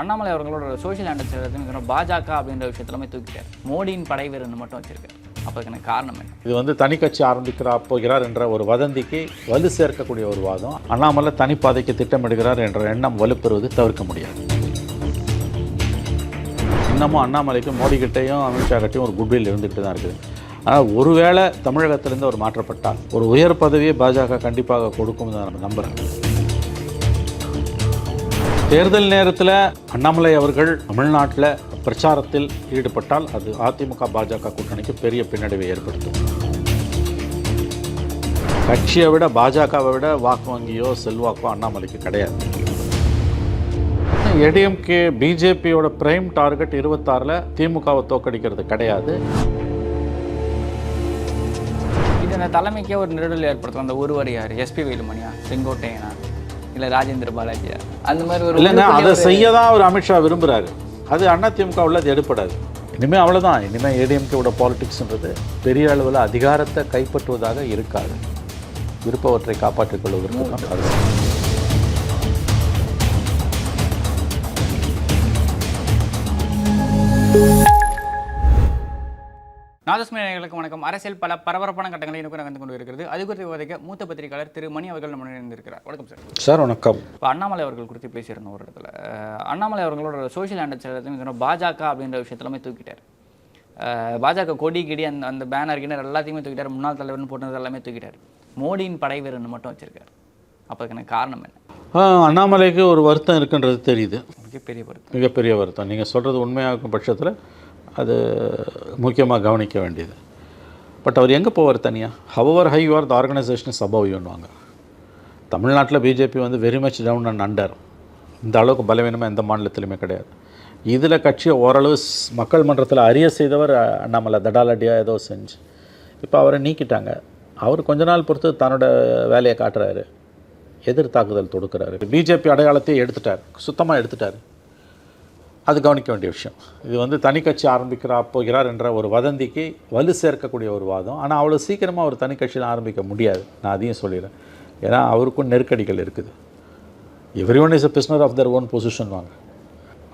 அண்ணாமலை அவர்களோட social handles பாஜக அப்படின்ற விஷயத்துலமே தூக்கிட்டார். மோடியின் படை வீரர்னு மட்டும் வச்சிருக்காரு. அப்போ எனக்கு காரணம் என்ன? இது வந்து தனி கட்சி ஆரம்பிக்கிறா போகிறார் என்ற ஒரு வதந்திக்கு வலு சேர்க்கக்கூடிய ஒரு வாதம். அண்ணாமலை தனிப்பாதைக்கு திட்டமிடுகிறார் என்ற எண்ணம் வலுப்பெறுவது தவிர்க்க முடியாது. இன்னமும் அண்ணாமலைக்கு மோடி கிட்டேயும் அமித்ஷா கிட்டையும் ஒரு குட்வில் இருந்துகிட்டு தான் இருக்குது. ஆனால் ஒருவேளை தமிழகத்திலிருந்து அவர் மாற்றப்பட்டால் ஒரு உயர் பதவியை பாஜக கண்டிப்பாக கொடுக்கும் தான் நம்புகிறேன் தேர்தல் நேரத்தில் அண்ணாமலை அவர்கள் தமிழ்நாட்டில் பிரச்சாரத்தில் ஈடுபட்டால் அது அதிமுக பாஜக கூட்டணிக்கு பெரிய பின்னடைவை ஏற்படுத்தும். கட்சியை விட பாஜகவை விட வாக்கு வங்கியோ செல்வாக்கோ அண்ணாமலைக்கு கிடையாது. ஏடிஎம்கே பிஜேபியோட பிரைம் டார்கெட் இருபத்தாறில் திமுகவை தோக்கடிக்கிறது கிடையாது. இது அந்த தலைமைக்கே ஒரு நெருடல் ஏற்படுத்தும். அந்த ஒருவர் யார்? எஸ்பி வேலுமணியா செங்கோட்டையனா? இல்லை ராஜேந்திர பாலாஜியா அந்த மாதிரி ஒரு இல்லைன்னா அதை ஒரு- செய்ய தான் அவர் அமித்ஷா விரும்புகிறாரு அது அதிமுக உள்ள அது எடுப்படாது இனிமேல் அவ்வளோதான் இனிமேல் ஏடிஎம்கேவோட பாலிடிக்ஸ்ன்றது பெரிய அளவில் அதிகாரத்தை கைப்பற்றுவதாக இருக்காது. இருப்பவற்றை காப்பாற்றிக் கொள்வதற்கு தான் அரசு நாதஸ்மி நேயர்களுக்கு வணக்கம். அரசியல் பல பரபரப்பான கட்டங்களை இன்னும் நகர்ந்து கொண்டு இருக்கிறது அது குறித்து விவாதிக்க மூத்த பத்திரிகையாளர் திரு மணி அவர்கள் நம்ம இணைந்திருக்கிறார். வணக்கம் சார். சார் வணக்கம். இப்போ அண்ணாமலை அவர்கள் குறித்து பேசியிருந்தோம் ஒரு இடத்துல. அண்ணாமலை அவர்களோட சோஷியல் ஹேண்டல்ஸ் பாஜக அப்படின்ற விஷயத்தெல்லாமே தூக்கிட்டார். பாஜக கொடி கிடி அந்த அந்த பேனர் கிணர் எல்லாத்தையுமே தூக்கிட்டார். முன்னாள் தலைவர்னு போட்டது எல்லாமே தூக்கிட்டார். மோடியின் படை வீரர்னு மட்டும் வச்சிருக்காரு. அப்போ அதுக்கான காரணம் என்ன? அண்ணாமலைக்கு ஒரு வருத்தம் இருக்குன்றது தெரியுது. மிகப்பெரிய பொறுத்து மிகப்பெரிய வருத்தம். நீங்கள் சொல்கிறது உண்மையாக இருக்கும் பட்சத்தில் அது முக்கியமாக கவனிக்க வேண்டியது. பட் அவர் எங்கே போவார் தனியாக however high you are the organisation சபவியுன்னுவாங்க தமிழ்நாட்டில் பிஜேபி வந்து very much down and under இந்த அளவுக்கு பலவீனமாக எந்த மாநிலத்திலுமே கிடையாது. இதில் கட்சியை ஓரளவு மக்கள் மன்றத்தில் அறிய செய்தவர் அண்ணாமலை தடாலடியாக ஏதோ செஞ்சு. இப்போ அவரை நீக்கிட்டாங்க. அவர் கொஞ்ச நாள் பொறுத்து தன்னோட வேலையை காட்டுறாரு. எதிர் தாக்குதல் தொடுக்கிறாரு. பிஜேபி அடையாளத்தையே எடுத்துட்டார். சுத்தமாக எடுத்துட்டார். அது கவனிக்க வேண்டிய விஷயம். இது வந்து தனி கட்சி ஆரம்பிக்கிறா போகிறார் என்ற ஒரு வதந்திக்கு வலு சேர்க்கக்கூடிய ஒரு வாதம். ஆனால் அவ்வளோ சீக்கிரமாக ஒரு தனி கட்சியில் ஆரம்பிக்க முடியாது. நான் அதையும் சொல்லிடுறேன். ஏன்னா அவருக்கும் நெருக்கடிகள் இருக்குது. Everyone is a prisoner of their own position வாங்க.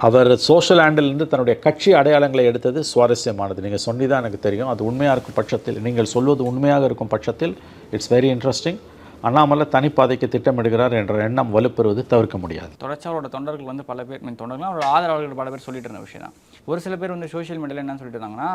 அவர் சோஷியல் ஹேண்டிலிருந்து தன்னுடைய கட்சி அடையாளங்களை எடுத்தது சுவாரஸ்யமானது. நீங்கள் சொன்னி தான் எனக்கு தெரியும். அது உண்மையாக இருக்கும் பட்சத்தில் நீங்கள் சொல்வது உண்மையாக இருக்கும் பட்சத்தில் இட்ஸ் வெரி இன்ட்ரெஸ்டிங் அண்ணாமலை தனிப்பாதைக்கு திட்டமிடுகிறார் என்ற எண்ணம் வலுப்பெறுவது தவிர்க்க முடியாது. தொடர்ச்சியாக அவரோட தொண்டர்கள் வந்து பல பேர் மீன் தொண்டர்கள் அவரோட ஆதரவாளர்கள் பல பேர் சொல்லிட்டு இருந்த விஷயம் தான். ஒரு சில பேர் வந்து சோஷியல் மீடியாவில் என்ன சொல்லிட்டு இருந்தாங்கன்னா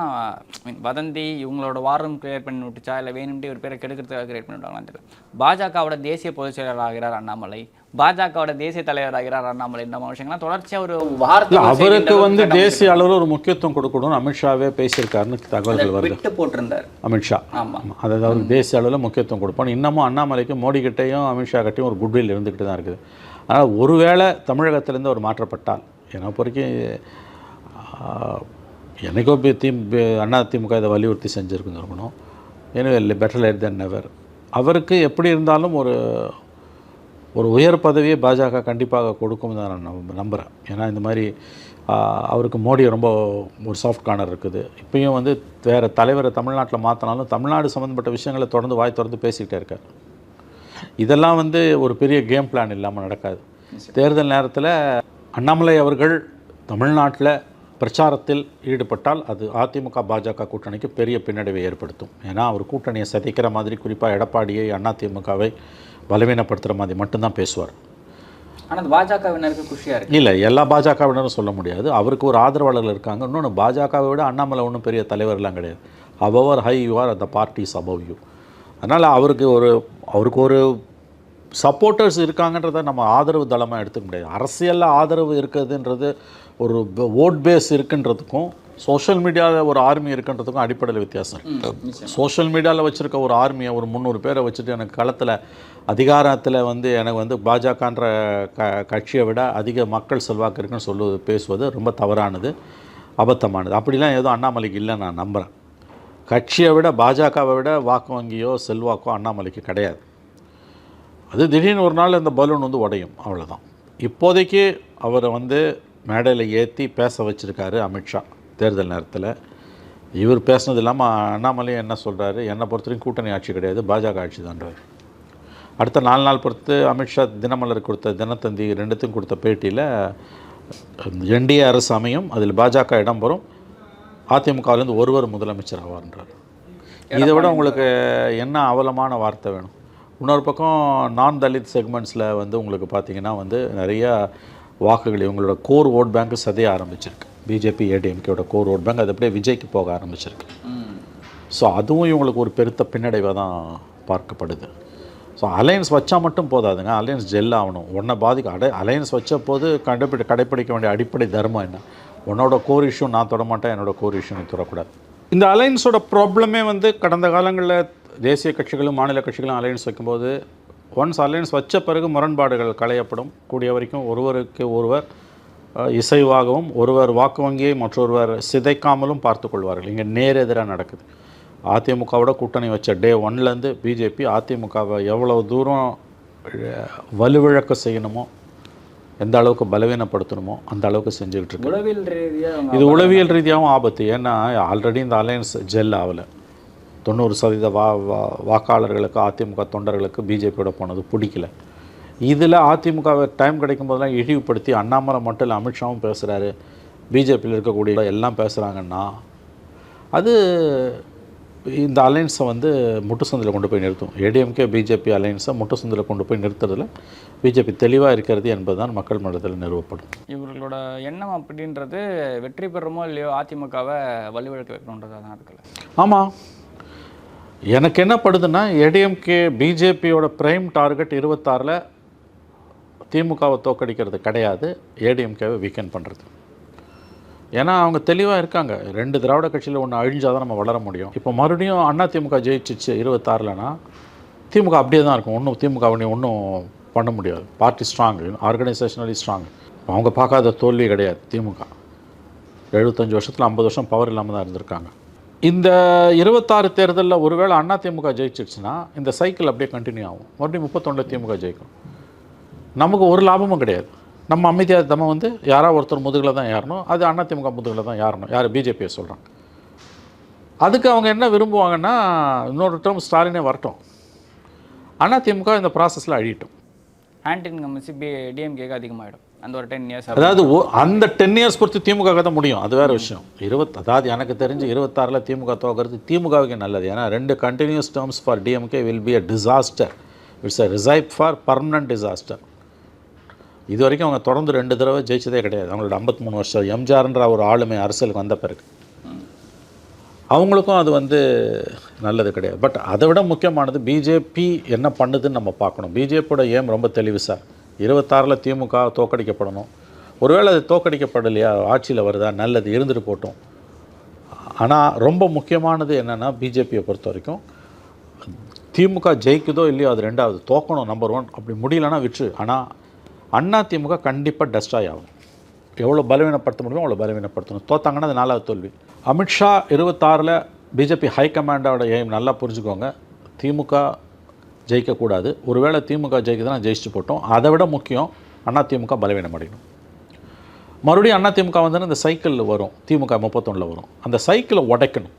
மீன் வதந்தி இவங்களோட வாரம் கிரியேட் பண்ணி விட்டுச்சா இல்லை வேணும்ட்டு ஒரு பேரை கெடுக்கிறதுக்காக கிரியேட் பண்ணி விட்டாங்களான்னு தெரியல. பாஜகவோட தேசிய பொதுச் செயலாளர் ஆகிறார் அண்ணாமலை. பாஜகவோட தேசிய தலைவர் ஆகிறார் அண்ணாமலை. இந்த விஷயங்கள்லாம் தொடர்ச்சியாக ஒரு இல்ல, வாரத்தில் அவருக்கு வந்து தேசிய அளவில் ஒரு முக்கியத்துவம் கொடுக்கணும்னு அமித்ஷாவே பேசியிருக்காருன்னு தகவல்கள் வருது. போட்டிருந்தார். அமித்ஷா. ஆமா. ஆமா. அதாவது தேசிய அளவில் முக்கியத்துவம் கொடுப்பான் இன்னமும் அண்ணாமலைக்கு மோடி கிட்டையும் அமித்ஷா கிட்டையும் ஒரு குட்வில் இருந்துக்கிட்டு தான் இருக்குது. ஆனால் ஒருவேளை தமிழகத்திலேருந்து அவர் மாற்றப்பட்டால் என்னை பொறுக்கி எனக்கோ பி தி அண்ணா திமுக இதை வலியுறுத்தி செஞ்சுருக்குன்னு இருக்கணும். எனவே பெட்டர் லைட் தென் நெவர் அவருக்கு எப்படி இருந்தாலும் ஒரு ஒரு உயர் பதவியை பாஜக கண்டிப்பாக கொடுக்கும் தான் நான் நம்ப- நம்புகிறேன் ஏன்னா இந்த மாதிரி அவருக்கு மோடி ரொம்ப ஒரு சாஃப்ட் கார்னர் இருக்குது. இப்பயும் வந்து வேறு தலைவரை தமிழ்நாட்டில் மாற்றினாலும் தமிழ்நாடு சம்மந்தப்பட்ட விஷயங்களை தொடர்ந்து வாய் திறந்து பேசிக்கிட்டே இருக்கார். இதெல்லாம் வந்து ஒரு பெரிய கேம் பிளான் இல்லாமல் நடக்காது. தேர்தல் நேரத்தில் அண்ணாமலை அவர்கள் தமிழ்நாட்டில் பிரச்சாரத்தில் ஈடுபட்டால் அது அதிமுக பாஜக கூட்டணிக்கு பெரிய பின்னடைவை ஏற்படுத்தும். ஏன்னா அவர் கூட்டணியை சதிக்கிற மாதிரி குறிப்பாக எடப்பாடியை அதிமுகவை பலவீனப்படுத்துகிற மாதிரி மட்டும்தான் பேசுவார். ஆனால் பாஜகவினருக்கு குஷியாக இருக்கு. இல்லை எல்லா பாஜகவினரும் சொல்ல முடியாது. அவருக்கு ஒரு ஆதரவாளர்கள் இருக்காங்க. இன்னொன்று பாஜகவை விட அண்ணாமலை ஒன்றும் பெரிய தலைவர்லாம் கிடையாது. அவவர் ஹை யூ ஆர் அந்த பார்ட்டிஸ் above யூ அதனால் அவருக்கு ஒரு அவருக்கு ஒரு சப்போர்ட்டர்ஸ் இருக்காங்கன்றதை நம்ம ஆதரவு தளமாக எடுத்துக்க முடியாது. அரசியலில் ஆதரவு இருக்குதுன்றது ஒரு ஓட் பேஸ் இருக்குன்றதுக்கும் சோஷியல் மீடியாவில் ஒரு ஆர்மி இருக்குன்றதுக்கும் அடிப்படையில் வித்தியாசம் சோஷியல் மீடியாவில் வச்சுருக்க ஒரு ஆர்மியை ஒரு முந்நூறு பேரை வச்சுட்டு எனக்கு களத்தில் அதிகாரத்தில் வந்து எனக்கு வந்து பாஜகன்ற க கட்சியை விட அதிக மக்கள் செல்வாக்கு இருக்குன்னு சொல்லுவது பேசுவது ரொம்ப தவறானது அபத்தமானது. அப்படிலாம் எதுவும் அண்ணாமலைக்கு இல்லை நான் நம்புகிறேன் கட்சியை விட பாஜகவை விட வாக்கு வங்கியோ செல்வாக்கோ அண்ணாமலைக்கு கிடையாது. அது திடீர்னு ஒரு நாள் இந்த பலூன் வந்து உடையும் அவ்வளவுதான். இப்போதைக்கு அவரை வந்து மேடையில் ஏற்றி பேச வச்சுருக்காரு அமித்ஷா தேர்தல் நேரத்தில். இவர் பேசுனது இல்லாமல் அண்ணாமலையும் என்ன சொல்கிறாரு என்னை பொறுத்தவரைக்கும் கூட்டணி ஆட்சி கிடையாது பாஜக ஆட்சி தான்றாரு அடுத்த நாலு நாள் பொறுத்து அமித்ஷா தினமலர் கொடுத்த தினத்தந்தி ரெண்டுத்துக்கும் கொடுத்த பேட்டியில் என்டிஏ அரசு அமையும் அதில் பாஜக இடம்பெறும் அதிமுகவிலேருந்து ஒருவர் முதலமைச்சர் ஆவார்ன்றார். இதை விட உங்களுக்கு என்ன அவலமான வார்த்தை வேணும்? இன்னொரு பக்கம் நான் தலித் செக்மெண்ட்ஸில் வந்து உங்களுக்கு பார்த்தீங்கன்னா வந்து நிறைய வாக்குகள் இவங்களோட கோர் ஓட் பேங்க் சதைய ஆரம்பிச்சிருக்கு. பிஜேபி ஏடிஎம்கேயோட கோர் ஓட் பேங்க் அது அப்படியே விஜய்க்கு போக ஆரம்பிச்சிருக்கு. ஸோ அதுவும் இவங்களுக்கு ஒரு பெருத்த பின்னடைவாக தான் பார்க்கப்படுது. ஸோ அலையன்ஸ் வச்சா மட்டும் போதாதுங்க. அலையன்ஸ் ஜெல் ஆகணும். உன்னை பாதிக்க அடை அலையன்ஸ் வச்ச போது கடைப்பிடி கடைப்பிடிக்க வேண்டிய அடிப்படை தர்மம் என்ன? உன்னோட கோர் இஷ்யூ நான் தொட மாட்டேன் என்னோட கோர் இஷ்யூ நீ தொடக்கூடாது. இந்த அலைன்ஸோட ப்ராப்ளமே வந்து கடந்த காலங்களில் தேசிய கட்சிகளும் மாநில கட்சிகளும் அலையன்ஸ் வைக்கும்போது ஒன்ஸ் அலையன்ஸ் வச்ச பிறகு முரண்பாடுகள் களையப்படும். கூடிய வரைக்கும் ஒருவருக்கு ஒருவர் இசைவாகவும் ஒருவர் வாக்கு வங்கியை மற்றொருவர் சிதைக்காமலும் பார்த்து கொள்வார்கள். இங்கே நேரெதிராக நடக்குது. அதிமுகவோட கூட்டணி வச்ச டே ஒன்லேருந்து பிஜேபி அதிமுகவை எவ்வளோ தூரம் வலுவிழக்க செய்யணுமோ எந்த அளவுக்கு பலவீனப்படுத்தணுமோ அந்த அளவுக்கு செஞ்சுக்கிட்டு இருக்கு உளவியல் ரீதியாக இது உளவியல் ரீதியாகவும் ஆபத்து. ஏன்னா ஆல்ரெடி இந்த அலையன்ஸ் ஜெல் ஆகலை. தொண்ணூறு சதவீத வா வாக்காளர்களுக்கு அதிமுக தொண்டர்களுக்கு பிஜேபியோட போனது பிடிக்கல. இதில் அதிமுகவை டைம் கிடைக்கும் போதெல்லாம் இழிவுபடுத்தி அண்ணாமலை மட்டும் இல்லை அமித்ஷாவும் பேசுகிறாரு பிஜேபியில் இருக்கக்கூடிய எல்லாம் பேசுகிறாங்கன்னா அது இந்த அலையன்ஸை வந்து முட்டுசந்தில் கொண்டு போய் நிறுத்தும். ஏடிஎம்கே பிஜேபி அலையன்ஸை முட்டுசந்தில் கொண்டு போய் நிறுத்துறதுல பிஜேபி தெளிவாக இருக்கிறது என்பதுதான் மக்கள் மன்றத்தில் நிறுவப்படும். இவர்களோட எண்ணம் அப்படின்றது வெற்றி பெறுமோ இல்லையோ அதிமுகவை வலுவிழக்க வைக்கணுன்றதா தான் இருக்குல்ல ஆமாம் எனக்கு என்ன படுதுன்னா ஏடிஎம்கே பிஜேபியோட பிரைம் டார்கெட் இருபத்தாறில் திமுகவை தோக்கடிக்கிறது கிடையாது ஏடிஎம்கேவை வீக்கெண்ட் பண்ணுறது ஏன்னா அவங்க தெளிவாக இருக்காங்க. ரெண்டு திராவிட கட்சியில் ஒன்று அழிஞ்சால் தான் நம்ம வளர முடியும். இப்போ மறுபடியும் அண்ணா திமுக ஜெயிச்சிச்சு இருபத்தாறுலனா திமுக அப்படியே தான் இருக்கும். ஒன்றும் திமுக ஒன்றும் பண்ண முடியாது. பார்ட்டி ஸ்ட்ராங் ஆர்கனைசேஷனலி ஸ்ட்ராங் அவங்க பார்க்காத தோல்வி கிடையாது திமுக. எழுபத்தஞ்சு வருஷத்தில் ஐம்பது வருஷம் பவர் இல்லாமல் தான் இருந்திருக்காங்க. இந்த இருபத்தாறு தேர்தலில் ஒருவேளை அண்ணா திமுக ஜெயிச்சிருச்சுன்னா இந்த சைக்கிள் அப்படியே கண்டினியூ ஆகும். மறுபடியும் முப்பத்தொன்னில் திமுக ஜெயிக்கும். நமக்கு ஒரு லாபமும் கிடையாது. நம்ம அமைதியாக நம்ம வந்து யாராவது ஒருத்தர் முதுகில் தான் ஏறணும் அது அண்ணா திமுக முதுகில் தான் ஏறணும். யார்? பிஜேபியை சொல்கிறாங்க அதுக்கு அவங்க என்ன விரும்புவாங்கன்னா இன்னொரு டேர்ம் ஸ்டாலினே வரட்டும். அண்ணா திமுக இந்த ப்ராசஸில் அழியட்டும். ஆன்டி இன்கம்பன்சி பி டிஎம்கேக்கு அதிகமாகிடும் அந்த ஒரு டென் இயர்ஸ் அதாவது அந்த டென் இயர்ஸ் பொறுத்து திமுக தான் முடியும். அது வேறு விஷயம். இருபத் அதாவது எனக்கு தெரிஞ்சு இருபத்தாறில் திமுக தோக்கிறது திமுகவுக்கு நல்லது. ஏன்னா ரெண்டு continuous terms for DMK will be a disaster it's a recipe for permanent disaster இது வரைக்கும் அவங்க தொடர்ந்து ரெண்டு தடவை ஜெயிச்சதே கிடையாது. அவங்களோட 53 மூணு வருஷம். எம்ஜிஆர்ன்ற ஒரு ஆளுமை அரசியலுக்கு வந்த பிறகு. அவங்களுக்கும் அது வந்து நல்லது கிடையாது. பட் அதை விட முக்கியமானது பிஜேபி என்ன பண்ணுதுன்னு நம்ம பார்க்கணும். பிஜேபியோட ஏம் ரொம்ப தெளிவு சார். இருபத்தாறில் திமுக தோக்கடிக்கப்படணும். ஒருவேளை அது தோக்கடிக்கப்படலையா? ஆட்சியில் வருதா? நல்லது. இருந்துட்டு போட்டோம். ஆனால் ரொம்ப முக்கியமானது என்னென்னா பிஜேபியை பொறுத்த வரைக்கும் திமுக ஜெயிக்குதோ இல்லையோ அது ரெண்டாவது. தோக்கணும் நம்பர் ஒன் அப்படி முடியலன்னா விற்று ஆனால் அண்ணா திமுக கண்டிப்பாக டஸ்டாய் ஆகும். எவ்வளோ பலவீனப்படுத்த முடியுமோ அவ்வளோ பலவீனப்படுத்தணும். தோத்தாங்கன்னா அது நாலாவது தோல்வி. அமித்ஷா இருபத்தாறில் பிஜேபி ஹைகமாண்டோட எய்ம் நல்லா புரிஞ்சுக்கோங்க. திமுக ஜெயிக்கக்கூடாது. ஒருவேளை திமுக ஜெயிக்குதுன்னா ஜெயிச்சு போட்டோம். அதை விட முக்கியம் அண்ணா திமுக பலவீனம் அடையணும் மறுபடியும் அண்ணா திமுக வந்து இந்த சைக்கிளில் வரும். திமுக முப்பத்தொன்னில் வரும். அந்த சைக்கிளை உடைக்கணும்.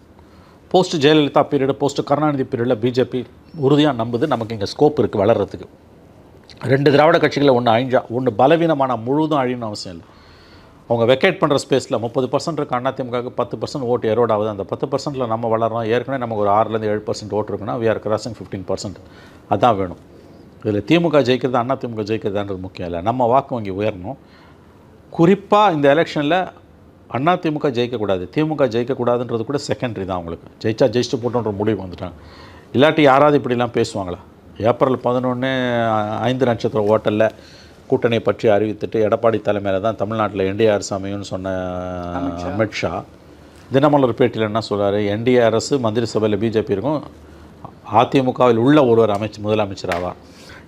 Post Jayalalithaa period post Karunanidhi பீரியடில் பிஜேபி உறுதியாக நம்புது. நமக்கு இங்கே ஸ்கோப் இருக்குது வளர்கிறதுக்கு ரெண்டு திராவிட கட்சிகளை ஒன்று அழிஞ்சா ஒன்று பலவீனமான முழுதும் அழியணும் அவசியம் இல்லை. அவங்க வெக்கேட் பண்ணுற ஸ்பேஸில் முப்பது பர்சன்ட் இருக்க அதிமுகவுக்கு பத்து பர்சன்ட் ஓட்டு எரோட் ஆகுது. அந்த பத்து பர்சன்ட்டில் நம்ம வளர்றோம். ஏற்கனவே நமக்கு ஒரு ஆறுலேருந்து ஏழு பர்சன்ட் ஓட்டு இருக்குன்னா we are crossing fifteen percent அதான் வேணும். இதில் திமுக ஜெயிக்கிறது அண்ணா திமுக ஜெயிக்கிறதுன்றது முக்கியம் இல்லை. நம்ம வாக்கு வங்கி உயரணும். குறிப்பாக இந்த எலெக்ஷனில் அண்ணா திமுக ஜெயிக்கக்கூடாது. திமுக ஜெயிக்கக்கூடாதுன்றது கூட செகண்டரி தான் அவங்களுக்கு. ஜெயிச்சா ஜெயிச்சுட்டு போட்டோன்ற முடிவு வந்துட்டாங்க. இல்லாட்டி யாராவது இப்படிலாம் பேசுவாங்களா? ஏப்ரல் பதினொன்று ஐந்து நட்சத்திர ஓட்டலில் கூட்டணியை பற்றி அறிவித்துட்டு எடப்பாடி தலைமையில் தான் தமிழ்நாட்டில் என்டிஏ அரசு அமையும்னு சொன்ன அமித்ஷா. தினமலர் பேட்டியில் என்ன சொல்றாரு? என்டிஏ அரசு மந்திரி சபையில் பிஜேபி இருக்கும். அதிமுகவில் உள்ள ஒருவர் அமைச்சு முதலமைச்சர் ஆவார்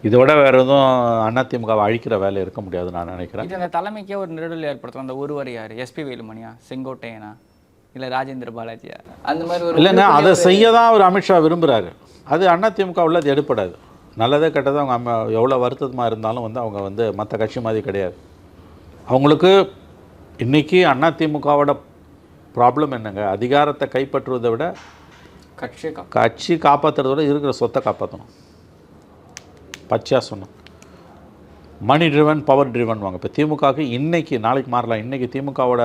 இதோட வேறு எதுவும் அதிமுகவை அழிக்கிற வேலை இருக்க முடியாது நான் நினைக்கிறேன். இது அந்த தலைமைக்கே ஒரு நெருடல் ஏற்படுத்தும். அந்த ஒருவர் யார்? எஸ்பி வேலுமணியா? செங்கோட்டையனா? இல்லை ராஜேந்திர பாலாஜியா. அந்த மாதிரி ஒரு இல்லைங்க அதை செய்ய தான் அவர் அமித்ஷா விரும்புகிறாரு அது அதிமுக உள்ள அது எடுப்படாது. நல்லதே கெட்டதோ அவங்க அம்ம எவ்வளோ வருத்தமாக இருந்தாலும் வந்து அவங்க வந்து மற்ற கட்சி மாதிரி கிடையாது. அவங்களுக்கு இன்றைக்கி அதிமுகவோட ப்ராப்ளம் என்னங்க? அதிகாரத்தை கைப்பற்றுவதை விட கட்சி கட்சி காப்பாற்றுறத விட இருக்கிற சொத்தை காப்பாற்றணும் பச்சையாக சொன்னோம். மணி ட்ரிவன் பவர் ட்ரிவன் வாங்க. இப்போ திமுகவுக்கு இன்னைக்கு நாளைக்கு மாறலாம். இன்னைக்கு திமுகவோட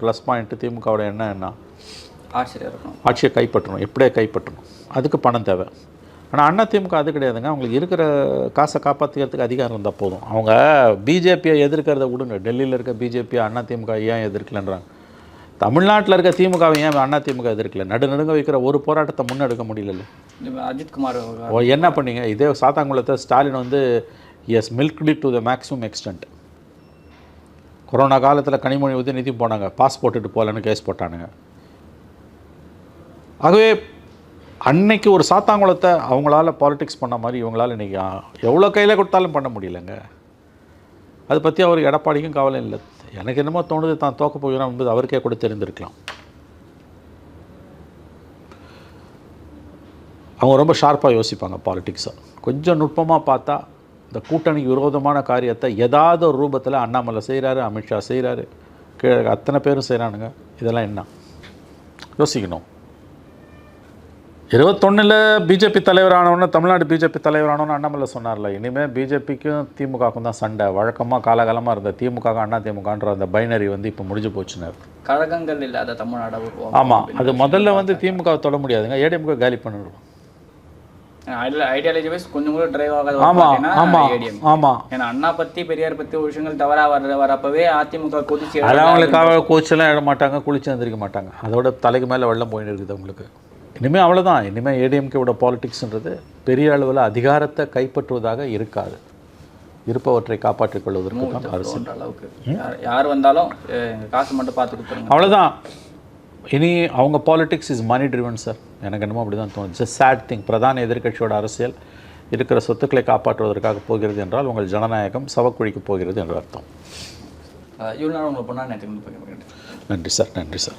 ப்ளஸ் பாயிண்ட்டு திமுகவோட என்ன என்ன? ஆச்சரியம் இருக்கணும். ஆட்சியை கைப்பற்றணும். எப்படியே கைப்பற்றணும். அதுக்கு பணம் தேவை. ஆனால் அண்ணா திமுக அது கிடையாதுங்க. அவங்களுக்கு இருக்கிற காசை காப்பாற்றிக்கிறதுக்கு அதிகாரம் இருந்தால் போதும். அவங்க பிஜேபியை எதிர்க்கிறத விடுங்க. டெல்லியில் இருக்க பிஜேபி அண்ணா திமுக ஏன் எதிர்க்கலன்றாங்க? தமிழ்நாட்டில் இருக்க திமுகவை ஏன் அண்ணா திமுக எதிர்க்கல? நடுநடுங்க வைக்கிற ஒரு போராட்டத்தை முன்னெடுக்க முடியல அஜித்குமார் என்ன பண்ணீங்க? இதே சாத்தாங்குளத்தை ஸ்டாலின் வந்து has milked to the maximum extent corona காலத்தில் கனிமொழி உதயநிதி போனாங்க. பாஸ் போட்டுட்டு போகலன்னு கேஸ் போட்டானுங்க. ஆகவே அன்னைக்கு ஒரு சாத்தாங்குளத்தை அவங்களால பாலிடிக்ஸ் பண்ண மாதிரி இவங்களால இன்னைக்கு எவ்வளோ கையில் கொடுத்தாலும் பண்ண முடியலங்க. அதை பற்றி அவர் எடப்பாடிக்கும் கவலை இல்லை. எனக்கு என்னமோ தோணுது தான் தோக்க போகிறோம் என்பது அவருக்கே கூட தெரிந்திருக்கலாம். அவங்க ரொம்ப ஷார்ப்பாக யோசிப்பாங்க பாலிட்டிக்ஸை கொஞ்சம் நுட்பமாக பார்த்தா இந்த கூட்டணிக்கு விரோதமான காரியத்தை ஏதாவது ஒரு ரூபத்தில் அண்ணாமலை செய்கிறாரு அமித்ஷா செய்கிறாரு கீழே அத்தனை பேரும் செய்கிறானுங்க இதெல்லாம் என்ன? யோசிக்கணும். இருபத்தொன்னில் பிஜேபி தலைவரானவொன்னே தமிழ்நாடு பிஜேபி தலைவரானவொன்னு அண்ணாமலை சொன்னார்ல இனிமேல் பிஜேபிக்கும் திமுகவுக்கும் தான் சண்டை. வழக்கமாக காலகாலமாக இருந்த திமுக அண்ணா திமுகன்ற அந்த பைனரி வந்து இப்போ முடிஞ்சு போச்சுனார் கழகங்கள் இல்லாத தமிழ்நாடு ஆமாம் அது முதல்ல வந்து திமுக தொட முடியாதுங்க ஏடிஎம்கே காலி பண்ணிடுவோம். ஐடியாலஜி வைஸ் கொஞ்சம் கூட டிரைவ் ஆகாத ஆமாம் ஆமாம். ஆமாம் ஏன்னா அண்ணா பத்தி பெரியார் ஒரு விஷயங்கள் தவறா வர வரப்பவே அதிமுக கொதிச்சு அவங்களுக்காக கோச்செல்லாம் எழ மாட்டாங்க குளிச்சு மாட்டாங்க. அதோட தலைக்கு மேலே வெள்ளம் போயின்னு இருக்குது அவங்களுக்கு. இனிமேல் அவ்வளோதான் இனிமேல் ஏடிஎம்கேவோட பாலிடிக்ஸ்ன்றது பெரிய அளவில் அதிகாரத்தை கைப்பற்றுவதாக இருக்காது. இருப்பவற்றை காப்பாற்றிக் கொள்வதற்கு தான் அரசு. யார்- வந்தாலும் காசு மட்டும் பார்த்து கொடுத்துருங்க. அவ்வளோதான் இனி அவங்க politics is money driven sir எனக்கு என்னமோ அப்படி தான் தோணுச்சு சேட் திங் பிரதான எதிர்க்கட்சியோட அரசியல் இருக்கிற சொத்துக்களை காப்பாற்றுவதற்காக போகிறது என்றால் உங்கள் ஜனநாயகம் சவக்குழிக்கு போகிறது என்று அர்த்தம். இவ்வளோ நேரம் உங்களை நன்றி சார் நன்றி சார்